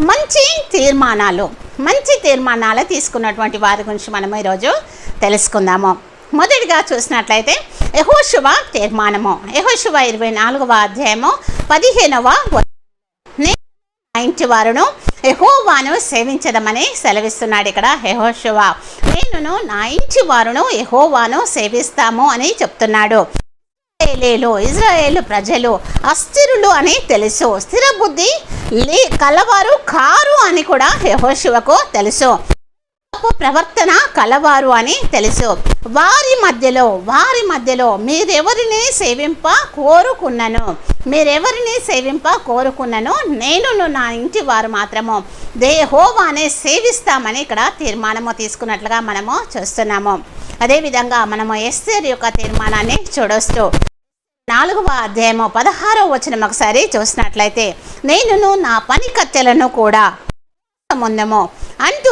మంచి తీర్మానాలు మంచి తీర్మానాలు తీసుకున్నటువంటి వారి గురించి మనం ఈరోజు తెలుసుకుందాము. మొదటిగా చూసినట్లయితే యహోశువ తీర్మానము. యహోశువ ఇరవై నాలుగవ అధ్యాయము పదిహేనవ ఇంటి వారును యహోవాను సేవించదమని సెలవిస్తున్నాడు ఇక్కడ యహోశువ నేనును నా ఇంటి వారును యహోవాను సేవిస్తాము అని చెప్తున్నాడు. ఇజ్రాయేలీలు ఇజ్రాయేలు ప్రజలు అస్థిరులు అని తెలుసు. స్థిర బుద్ధి లే కలవారు కారు అని కూడా యహోశివకు తెలుసు. ప్రవర్తన కలవారు అని తెలుసు. వారి మధ్యలో వారి మధ్యలో మీరెవరిని సేవింప కోరుకున్నను? మీరెవరిని సేవింప కోరుకున్నను? నేను నా ఇంటి వారు మాత్రము. దేహోవానే సేవిస్తామని ఇక్కడ తీర్మానము తీసుకున్నట్లుగా మనము చూస్తున్నాము. అదేవిధంగా మనము ఎస్తేర్ యొక్క తీర్మానాన్ని చూడొచ్చు. నాలుగవ అధ్యాయము పదహారవ వచనం ఒకసారి చూసినట్లయితే నేనును నా పని కత్తెలను కూడా ముందము.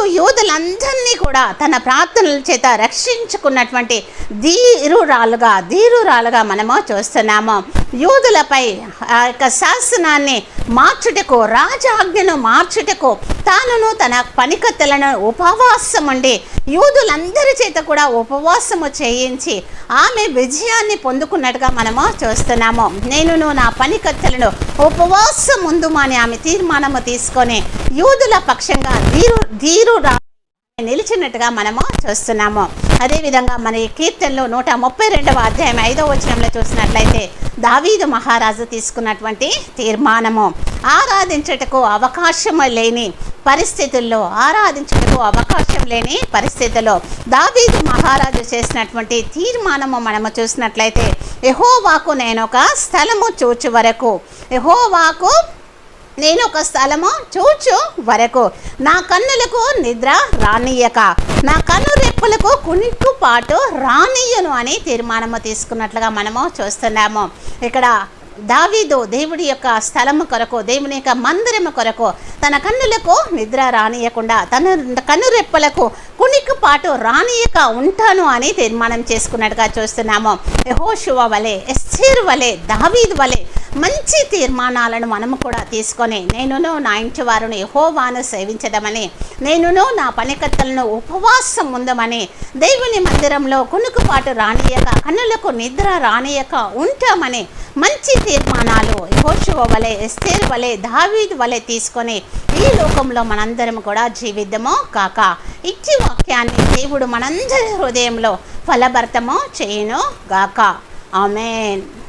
అంటూ యూదులందరినీ కూడా తన ప్రార్థనల చేత రక్షించుకున్నటువంటి ధీరురాలుగా ధీరురాలుగా మనము చూస్తున్నాము. యూదులపై ఆ యొక్క శాసనాన్ని మార్చుటకు రాజాజ్ఞను మార్చుటకు తానును తన పనికత్తెలను ఉపవాసం ఉండి యూదులందరి చేత కూడా ఉపవాసము చేయించి ఆమె విజయాన్ని పొందుకున్నట్టుగా మనము చూస్తున్నాము. నేనును నా పనికత్తెలను ఉపవాసం ముందు ముందుమని ఆమె తీర్మానము తీసుకొని యూదుల పక్షంగా ధీరు ధీరు రా నిలిచినట్టుగా మనము చూస్తున్నాము. అదేవిధంగా మన ఈ కీర్తనలో నూట ముప్పై రెండవ అధ్యాయం ఐదవ వచనంలో చూసినట్లయితే దావీదు మహారాజు తీసుకున్నటువంటి తీర్మానము. ఆరాధించటకు అవకాశం లేని పరిస్థితుల్లో ఆరాధించటకు అవకాశం లేని పరిస్థితుల్లో దావీదు మహారాజు చేసినటువంటి తీర్మానము మనము చూసినట్లయితే యహోవాకు నేను ఒక స్థలము చూచు వరకు యహోవాకు నేను ఒక స్థలము చూచు వరకు. నా కన్నులకు నిద్ర రానియక నా కన్ను రెప్పులకు కుంటుపాటు రానియను అని తీర్మానము తీసుకున్నట్లుగా మనము చూస్తున్నాము. ఇక్కడ దావీదు దేవుడి యొక్క స్థలము కొరకు దేవుని యొక్క మందిరము కొరకు తన కన్నులకు నిద్ర రానియకుండా తన కన్నురెప్పలకు కునికిపాటు రానియక ఉంటాను అని తీర్మానం చేసుకున్నట్టుగా చూస్తున్నాము. యహోశువ వలె ఎస్సేర్ వలె దావీదు వలె మంచి తీర్మానాలను మనము కూడా తీసుకొని నేనును నా ఇంటి వారిని యహోవాను సేవించడమని నేనును నా పనికత్తలను ఉపవాసం ఉందమని దేవుని మందిరంలో కునుకుపాటు రానియక కన్నులకు నిద్ర రానియక ఉంటామని మంచి తీర్మానాలు యహోషువ వలె ఎస్తేర్ వలె దావీద్ వలె తీసుకొని ఈ లోకంలో మనందరం కూడా జీవిద్దామో కాక. ఇచ్చి వాక్యాన్ని దేవుడు మనందరి హృదయంలో ఫలభర్తమో చేయను గాక. ఆమెన్.